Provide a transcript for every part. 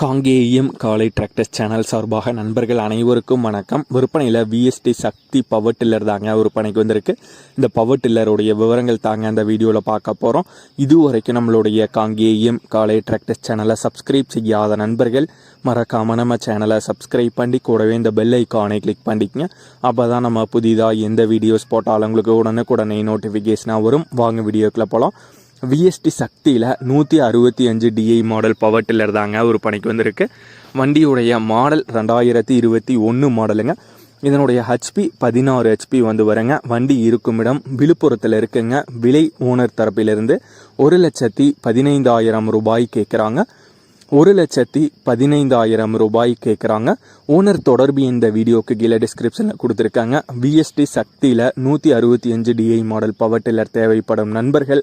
காங்கேயம் காலை tractor channel சார்பாக நண்பர்கள் அனைவருக்கும் வணக்கம். விற்பனையில் விஎஸ்டி சக்தி பவர் டில்லர் தாங்க விற்பனைக்கு வந்திருக்கு. இந்த பவர் டில்லருடைய விவரங்கள் தாங்க அந்த வீடியோவில் பார்க்க போகிறோம் இதுவரைக்கும் நம்மளுடைய காங்கேயம் காலை டிராக்டர் சேனலை சப்ஸ்கிரைப் செய்யாத நண்பர்கள் மறக்காம நம்ம சேனலை சப்ஸ்கிரைப் பண்ணி கூடவே இந்த பெல் ஐக்கானை கிளிக் பண்ணிக்கங்க. அப்போ தான் நம்ம புதிதாக எந்த வீடியோஸ் போட்டாலும் உங்களுக்கு உடனுக்குடனே நோட்டிஃபிகேஷனாக வரும். வாங்க வீடியோக்குள்ளே போகலாம் விஎஸ்டி சக்தியில் நூற்றி அறுபத்தி அஞ்சு டிஐ மாடல் பவர் டில்லர் தாங்க ஒரு பணிக்கு வந்திருக்கு. வண்டியுடைய மாடல் ரெண்டாயிரத்தி இருபத்தி ஒன்று மாடலுங்க இதனுடைய ஹெச்பி பதினாறு ஹெச்பி வந்து வருங்க. வண்டி இருக்கும் இடம் விழுப்புரத்தில் இருக்குங்க. விலை ஓனர் தரப்பிலிருந்து ஒரு லட்சத்தி பதினைந்தாயிரம் ரூபாய் கேட்குறாங்க ஒரு லட்சத்தி பதினைந்தாயிரம் ரூபாய் கேட்குறாங்க ஓனர் தொடர்பு இந்த வீடியோக்கு கீழே டிஸ்கிரிப்ஷனில் கொடுத்துருக்காங்க. விஎஸ்டி சக்தியில் நூற்றி அறுபத்தி அஞ்சு டிஐ மாடல் பவர் டில்லர் தேவைப்படும் நண்பர்கள்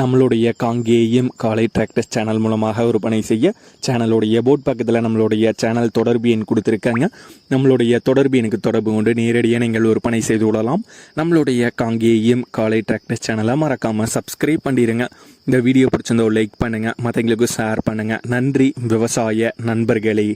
நம்மளுடைய காங்கேயம் காலை டிராக்டர்ஸ் சேனல் மூலமாக விற்பனை செய்ய சேனலுடைய போர்ட் பக்கத்தில் நம்மளுடைய சேனல் தொடர்பு எண் கொடுத்துருக்காங்க. நம்மளுடைய தொடர்பு எனக்கு தொடர்பு கொண்டு நேரடியாக நீங்கள் விற்பனை செய்து விடலாம் நம்மளுடைய காங்கேயம் காலை டிராக்டர்ஸ் சேனலை மறக்காமல் சப்ஸ்கிரைப் பண்ணிடுங்க இந்த வீடியோ பிடிச்சிருந்தோ லைக் பண்ணுங்கள் மற்றவங்களுக்கு ஷேர் பண்ணுங்கள் நன்றி. விவசாய நண்பர்களே.